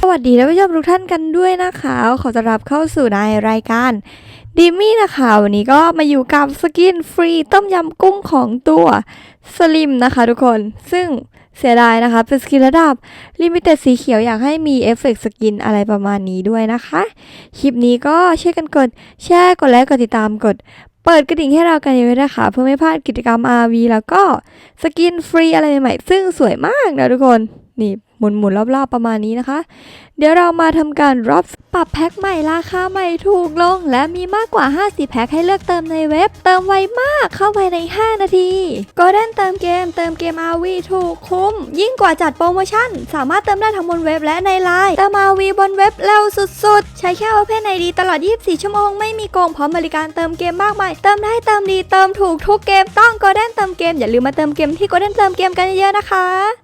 สวัสดีท่านผู้ชมทุกท่านกันด้วยนะคะ ขอต้อนรับเข้าสู่ในรายการดิมี่นะคะ วันนี้ก็มาอยู่กับสกินฟรีต้มยำกุ้งของตัวสลิมนะคะทุกคน ซึ่งเสียดายนะคะ เป็นสกินระดับลิมิเต็ดสีเขียวอยากให้มีเอฟเฟกต์สกินอะไรประมาณนี้ด้วยนะคะ คลิปนี้ก็ช่วยกันกดแชร์กดไลค์กดติดตามกด เปิดกระดิ่งให้เรากันเยอะๆนะคะ เพื่อไม่พลาดกิจกรรม RV แล้วก็สกินฟรีอะไรใหม่ๆซึ่งสวยมากนะทุกคนนี่ หมุนๆรอบๆประมาณนี้นะคะ เดี๋ยวเรามาทำการรับปรับแพ็คใหม่ราคาใหม่ถูกลง และมีมากกว่า 50 แพ็คให้เลือกเติมในเว็บ เติมไวมากเข้าไปใน 5 นาทีก็ได้เติมเกม เติมเกม RV ถูกคุ้ม ยิ่งกว่าจัดโปรโมชั่น สามารถเติมได้ทั้งบนเว็บและในไลน์เติม RV บนเว็บเร็วสุดๆ ใช้แค่ Open ID ตลอด 24 ชั่วโมงไม่มีโกงพร้อมบริการเติมเกมมากมายเติมได้เติมดีเติมถูกทุกเกมต้อง Golden เติมเกมอย่าลืมมาเติมเกมที่ Golden เติมเกมกันเยอะๆนะคะ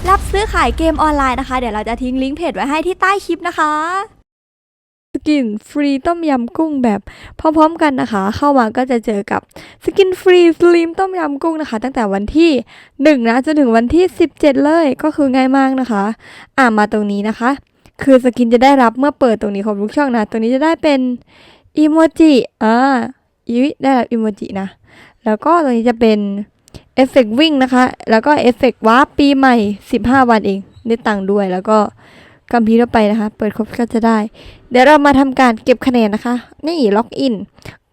รับซื้อขายเกมออนไลน์นะคะ เดี๋ยวเราจะทิ้งลิงก์เพจไว้ให้ที่ใต้คลิปนะคะ สกินฟรีต้มยำกุ้งแบบพร้อมๆกันนะคะ เข้ามาก็จะเจอกับสกินฟรีสลิมต้มยำกุ้งนะคะ ตั้งแต่วันที่1นะจนถึงวันที่ 17 เลยก็คือง่ายมากนะคะ อ่ามาตรงนี้นะคะ คือสกินจะได้รับเมื่อเปิดตรงนี้ของทุกช่องนะตรงนี้จะได้เป็นอีโมจิอ่าอีได้รับอีโมจินะแล้วก็ตรงนี้จะเป็น เอฟเฟกต์วิ่งนะคะ แล้วก็เอฟเฟกต์วาร์ปปีใหม่ 15 วันเอง ได้ตังค์ด้วย แล้วก็กัมพีเข้าไปนะคะ เปิดครบก็จะได้ เดี๋ยวเรามาทำการเก็บคะแนนนะคะ นี่ล็อกอิน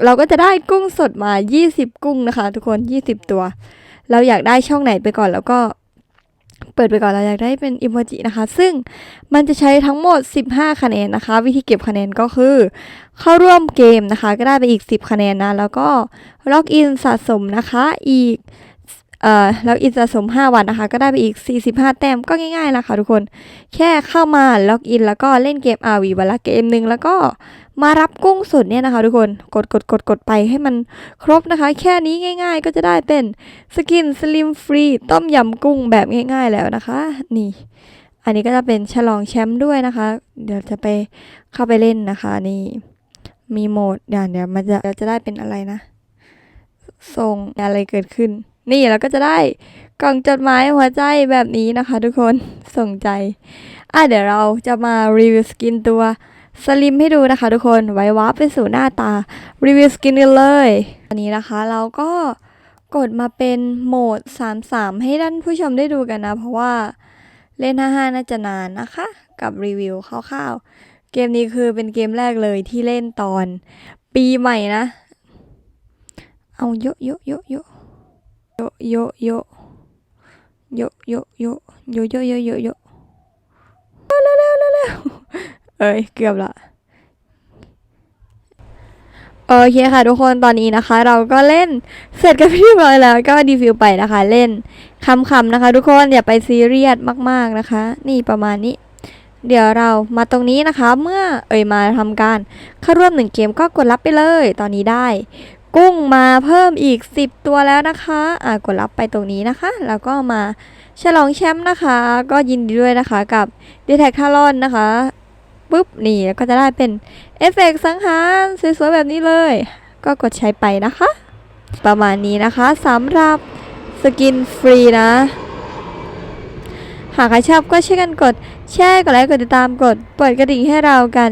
เราก็จะได้กุ้งสดมา 20 กุ้งนะคะ ทุกคน 20 ตัว เราอยากได้ช่องไหนไปก่อนแล้วก็เปิดไปก่อนเราอยากได้เป็นอิโมจินะคะ ซึ่งมันจะใช้ทั้งหมด 15 คะแนนนะคะ วิธีเก็บคะแนนก็คือ เข้าร่วมเกมนะคะ ก็ได้ไปอีก 10 คะแนนนะ แล้วก็ล็อกอินสะสมนะคะอีก เอ่อล็อกอินสะสม 5 วันนะคะ ก็ได้ไปอีก 45 แต้มก็ง่ายๆนะคะทุกคน แค่เข้ามาล็อกอิน แล้วก็เล่นเกม RV วันละเกมหนึ่งแล้วก็มารับกุ้งสดเนี่ยนะคะทุกคนกดกดกดกดไปให้มันครบนะคะ แค่นี้ง่าย ๆ ก็จะได้เป็นสกินสลิมฟรีต้มยำกุ้งแบบง่าย ๆ แล้วนะคะ นี่ อันนี้ก็จะเป็นฉลองแชมป์ด้วยนะคะ เดี๋ยวจะไปเข้าไปเล่นนะคะนี่มีโหมดเดี๋ยวเดี๋ยวมันจะเดี๋ยวจะได้เป็นอะไรนะส่งอะไรเกิดขึ้น นี่แล้วก็จะได้กล่องจดหมายหัวใจแบบนี้นะคะทุกคนส่งใจอะเดี๋ยวเราจะมารีวิวสกินตัวสลิมให้ดูนะคะทุกคนไว้วาร์ปไปสู่หน้าตารีวิวสกินกันเลยอันนี้นะคะเราก็กดมาเป็นโหมด 3-3 ให้ท่านผู้ชมได้ดูกันนะ เพราะว่าเล่น 5-5 น่าจะนานนะคะ กับรีวิวคร่าวๆ เกมนี้คือเป็นเกมแรกเลยที่เล่นตอนปีใหม่นะ เอาโยะโยะโยะโยะ โยโยโยโยโยโยโยโยโยโยเร็วเร็วเร็วเร็วเอ้ยเกือบละโอเคค่ะทุกคนตอนนี้นะคะ เราก็เล่นเสร็จกันไปเรียบร้อยแล้วก็ดีฟิวไปนะคะ เล่นคำๆนะคะ ทุกคนอย่าไปซีเรียสมากๆนะคะ นี่ประมาณนี้ เดี๋ยวเรามาตรงนี้นะคะ เมื่อเอ่ยมาทำการเข้าร่วมหนึ่งเกมก็กดรับไปเลย ตอนนี้ได้ กุ้งมาเพิ่มอีก 10 ตัวแล้วนะคะอ่ากดรับไปตรงนี้นะคะ แล้วก็มาฉลองแชมป์นะคะ ก็ยินดีด้วยนะคะกับ d e t e c t a r o n นะคะปุ๊บนี่แล้วก็จะได้เป็นเอฟเฟกต์สังหารสวยๆแบบนี้เลย ก็กดใช้ไปนะคะ ประมาณนี้นะคะสำหรับสกินฟรีนะ หากใครชอบก็ช่วยกันกดแชร์กดไลค์กดติดตามกดเปิดกระดิ่งให้เรากัน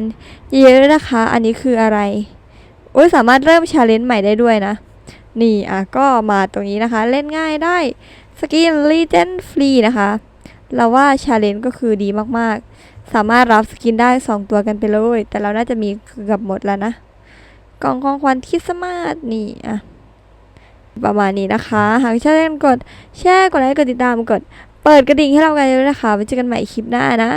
เยอะๆนะคะ อันนี้คืออะไร โอ้ยสามารถเริ่มชาเลนจ์ใหม่ได้ด้วยนะ นี่อะก็มาตรงนี้นะคะ เล่นง่ายได้สกิน Legend ฟรีนะคะ เราว่าชาเลนจ์ก็คือดีมากๆ สามารถรับสกินได้ 2 ตัวกันไปเลย แต่เราน่าจะมีเกือบหมดแล้วนะ กล่องของขวัญคริสต์มาสนี่อะประมาณนี้นะคะ หากชอบกันกดแชร์กดไลค์กดติดตามกด เปิดกระดิ่งให้เรากันด้วยนะคะไว้เจอกันใหม่คลิปหน้านะ